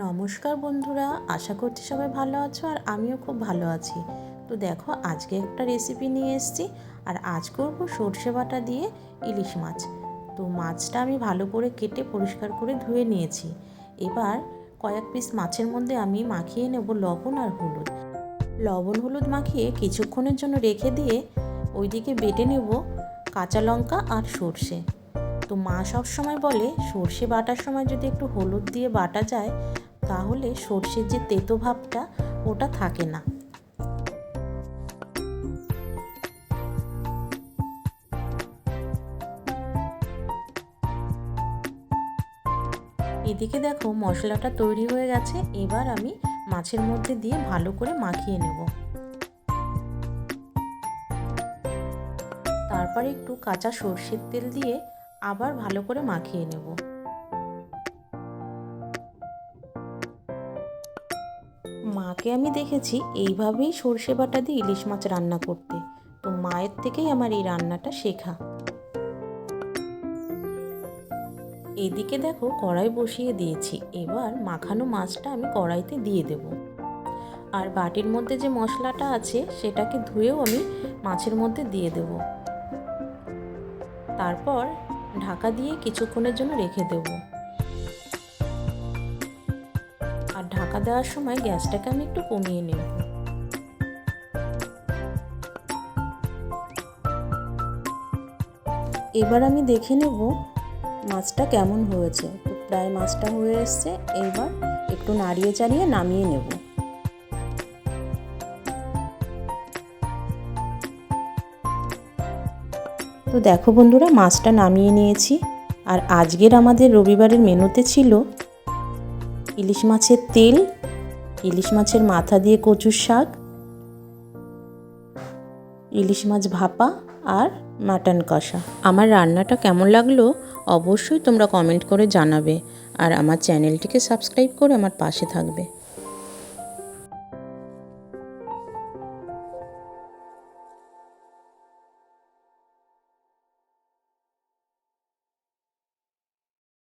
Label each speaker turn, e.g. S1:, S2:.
S1: নমস্কার বন্ধুরা, আশা করছি সবাই ভালো আছো আর আমিও খুব ভালো আছি। তো দেখো, আজকে একটা রেসিপি নিয়ে এসেছি আর আজ করব সর্ষে বাটা দিয়ে ইলিশ মাছ। তো মাছটা আমি ভালো করে কেটে পরিষ্কার করে ধুয়ে নিয়েছি। এবার কয়েক পিস মাছের মধ্যে আমি মাখিয়ে নেব লবণ আর হলুদ। লবণ হলুদ মাখিয়ে কিছুক্ষণের জন্য রেখে দিয়ে ওইদিকে বেটে নেব কাঁচা লঙ্কা আর সর্ষে। তো মা সব সময় বলে, সর্ষে বাটার সময় যদি একটু হলুদ দিয়ে বাটা যায়, তাহলে সর্ষের যে তেতো ভাবটা, ওটা থাকে না। এদিকে দেখো মশলাটা তৈরি হয়ে গেছে, এবার আমি মাছের মধ্যে দিয়ে ভালো করে মাখিয়ে নেব। তারপরে একটু কাঁচা সর্ষের তেল দিয়ে আবার ভালো করে মাখিয়ে নেব। মাকে আমি দেখেছি এইভাবেই সর্ষে বাটা দিয়ে ইলিশ মাছ রান্না করতে। তো মায়ের থেকেই আমার এই রান্নাটা শেখা। এদিকে দেখো কড়াই বসিয়ে দিয়েছি। এবার মাখানো মাছটা আমি কড়াইতে দিয়ে দেব। আর বাটির মধ্যে যে মশলাটা আছে, সেটাকে ধুয়েও আমি মাছের মধ্যে দিয়ে দেব। তারপর ঢাকা দিয়ে কিছুক্ষণের জন্য রেখে দেব। আর ঢাকা দেওয়ার সময় গ্যাসটাকে আমি একটু কমিয়ে নেব। এবার আমি দেখে নেব মাছটা কেমন হয়েছে। তো প্রায় মাছটা হয়ে এসছে, এবার একটু নাড়িয়ে চাড়িয়ে নামিয়ে নেব। তো দেখো বন্ধুরা, মাছটা নামিয়ে নিয়েছি। আর আজকের আমাদের রবিবারের মেনুতে ছিল ইলিশ মাছের তেল, ইলিশ মাছের মাথা দিয়ে কচুর শাক, ইলিশ মাছ ভাপা আর মাটন কষা। আমার রান্নাটা কেমন লাগল অবশ্যই তোমরা কমেন্ট করে জানাবে। আর আমার চ্যানেলটিকে সাবস্ক্রাইব করে আমার পাশে থাকবে।